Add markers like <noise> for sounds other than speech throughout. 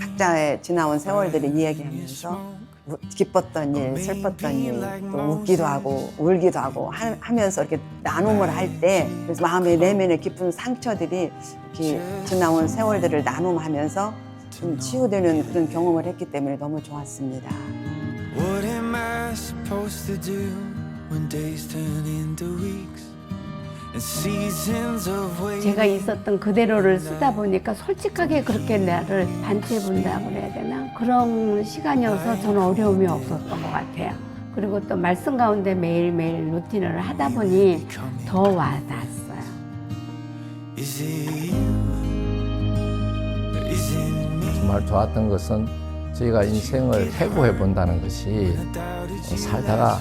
각자의 지나온 세월들을 이야기하면서 우- 기뻤던 일, 슬펐던 일, 또 웃기도 하고 울기도 하고 하, 하면서 이렇게 나눔을 할 때 그래서 마음의 내면의 깊은 상처들이 이렇게 지나온 세월들을 나눔하면서 좀 치유되는 그런 경험을 했기 때문에 너무 좋았습니다. What am I supposed to do when days turn into weeks 제가 있었던 그대로를 쓰다 보니까 솔직하게 그렇게 나를 반체분다고 그래야 되나 그런 시간이어서 저는 어려움이 없었던 것 같아요. 그리고 또 말씀 가운데 매일매일 루틴을 하다 보니 더 와닿았어요. 정말 좋았던 것은 저희가 인생을 해고해 본다는 것이. 살다가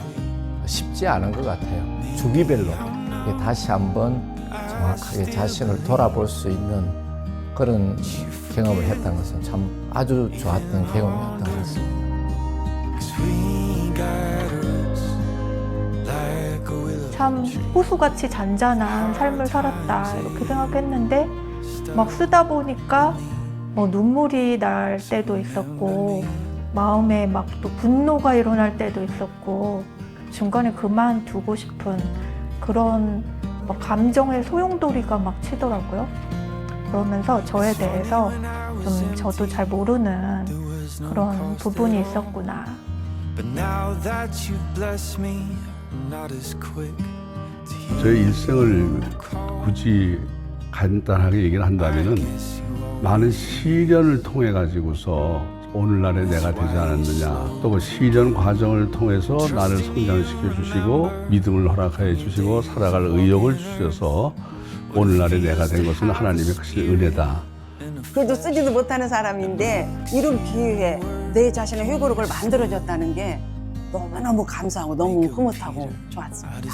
쉽지 않은 것 같아요. 주기별로 다시 한번 정확하게 자신을 돌아볼 수 있는 그런 경험을 했다는 것은 참 아주 좋았던 경험이었던 것 같습니다. 참 호수같이 잔잔한 삶을 살았다 이렇게 생각했는데 막 쓰다 보니까 뭐 눈물이 날 때도 있었고 마음에 막 또 분노가 일어날 때도 있었고 중간에 그만두고 싶은 그런 막 감정의 소용돌이가 막 치더라고요. 그러면서 저에 대해서 좀 저도 잘 모르는 그런 부분이 있었구나. 저의 일생을 굳이 간단하게 얘기를 한다면은 많은 시련을 통해 가지고서 오늘날의 내가 되지 않았느냐 또그 시련 과정을 통해서 나를 성장시켜 주시고 믿음을 허락해 주시고 살아갈 의욕을 주셔서 오늘날의 내가 된 것은 하나님의 크신 은혜다 그래도 쓰지도 못하는 사람인데 이런 기회에 내 자신의 회고록을 만들어줬다는 게 너무너무 감사하고 너무 흐뭇하고 좋았습니다.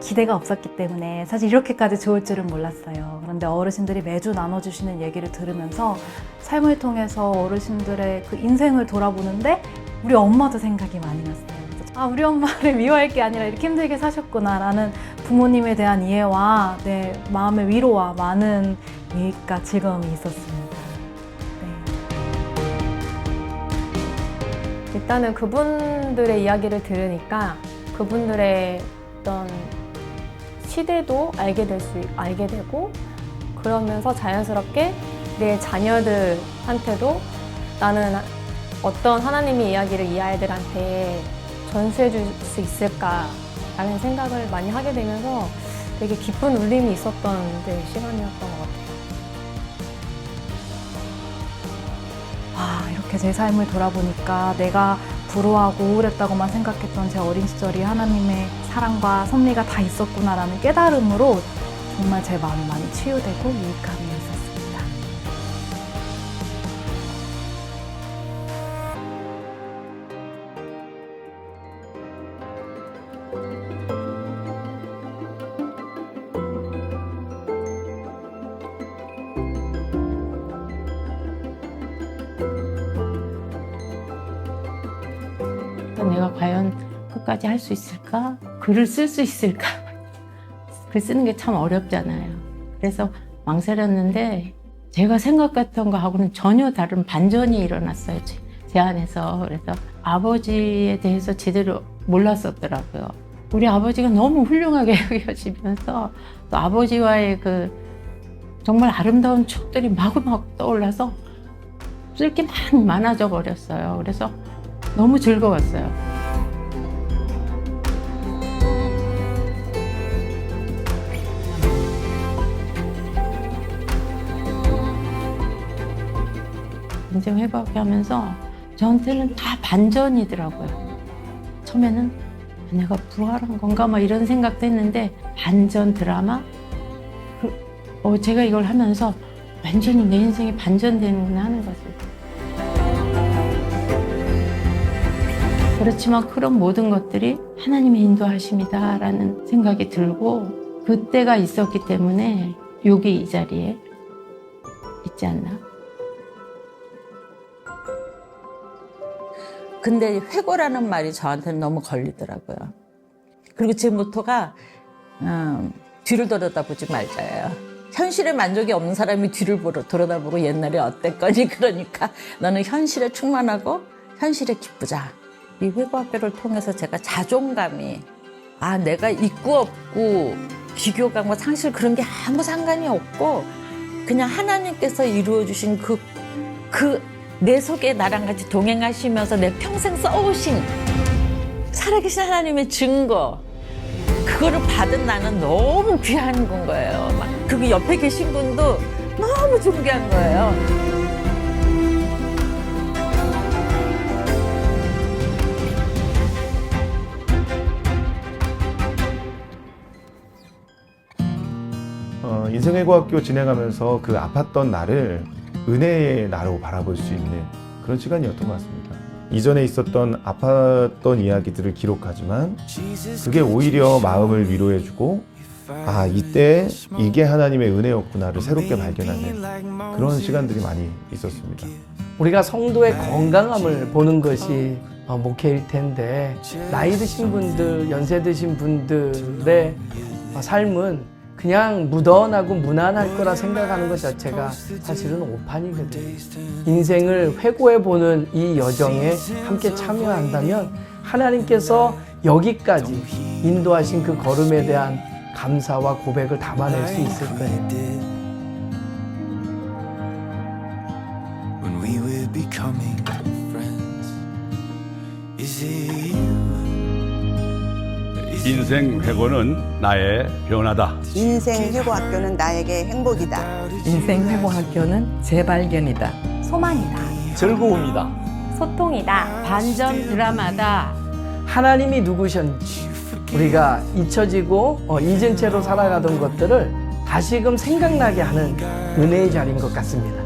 기대가 없었기 때문에 사실 이렇게까지 좋을 줄은 몰랐어요. 그런데 어르신들이 매주 나눠주시는 얘기를 들으면서 삶을 통해서 어르신들의 그 인생을 돌아보는데 우리 엄마도 생각이 많이 났어요. 아, 우리 엄마를 <laughs> 미워할 게 아니라 이렇게 힘들게 사셨구나라는 부모님에 대한 이해와 내 마음의 위로와 많은 유익과 즐거움이 있었습니다. 네. 일단은 그분들의 이야기를 들으니까 그분들의 어떤 시대도 알게 될 수 알게 되고 그러면서 자연스럽게 내 자녀들한테도 나는 어떤 하나님의 이야기를 이 아이들한테 전수해 줄 수 있을까라는 생각을 많이 하게 되면서 되게 깊은 울림이 있었던 네, 시간이었던 것 같아요. 아, 이렇게 제 삶을 돌아보니까 내가 불우하고 우울했다고만 생각했던 제 어린 시절이 하나님의 사랑과 섭리가 다 있었구나라는 깨달음으로 정말 제 마음이 많이 치유되고 유익함이 있었습니다. 내가 과연 끝까지 할 수 있을까? 글을 쓸 수 있을까? <laughs> 글 쓰는 게 참 어렵잖아요. 그래서 망설였는데 제가 생각했던 거하고는 전혀 다른 반전이 일어났어요. 제, 제 안에서. 그래서 아버지에 대해서 제대로 몰랐었더라고요. 우리 아버지가 너무 훌륭하게 <laughs> 여겨지면서 또 아버지와의 그 정말 아름다운 추억들이 마구마구 떠올라서 쓸 게 많이 많아져 버렸어요. 그래서 너무 즐거웠어요. 인생 회복하면서 저한테는 다 반전이더라고요. 처음에는 내가 부활한 건가 막 이런 생각도 했는데 반전 드라마 그, 어, 제가 이걸 하면서 완전히 내 인생이 반전되는구나 하는 것을 그렇지만 그런 모든 것들이 하나님의 인도하심이다라는 생각이 들고 그때가 있었기 때문에 여기 이 자리에 있지 않나? 근데 회고라는 말이 저한테는 너무 걸리더라고요. 그리고 제 모토가 음, 뒤를 돌아다보지 말자예요. 현실에 만족이 없는 사람이 뒤를 보러 돌아다보고 옛날에 어땠거니 그러니까 너는 현실에 충만하고 현실에 기쁘자. 이 회고학교를 통해서 제가 자존감이 아 내가 있고 없고 비교감과 상실 그런 게 아무 상관이 없고 그냥 하나님께서 이루어 주신 그 그 내 속에 나랑 같이 동행하시면서 내 평생 써오신 살아계신 하나님의 증거 그거를 받은 나는 너무 귀한 건 거예요. 막 그리고 옆에 계신 분도 너무 존귀한 거예요. 인생회고학교 진행하면서 그 아팠던 나를 은혜의 나로 바라볼 수 있는 그런 시간이었던 것 같습니다. 이전에 있었던 아팠던 이야기들을 기록하지만 그게 오히려 마음을 위로해주고 아 이때 이게 하나님의 은혜였구나를 새롭게 발견하는 그런 시간들이 많이 있었습니다. 우리가 성도의 건강함을 보는 것이 어, 목회일 텐데 나이 드신 분들, 연세 드신 분들의 어, 삶은 그냥 무던하고 무난할 거라 생각하는 것 자체가 사실은 오판이거든요. 인생을 회고해 보는 이 여정에 함께 참여한다면 하나님께서 여기까지 인도하신 그 걸음에 대한 감사와 고백을 담아낼 수 있을 거예요. becoming friends. Is it? 인생 회고는 나의 변화다. 인생 회고 학교는 나에게 행복이다. 인생 회고 학교는 재발견이다. 소망이다. 즐거움이다. 소통이다. 반전 드라마다. 하나님이 누구셨는지 우리가 잊혀지고 어, 잊은 채로 살아가던 것들을 다시금 생각나게 하는 은혜의 자리인 것 같습니다.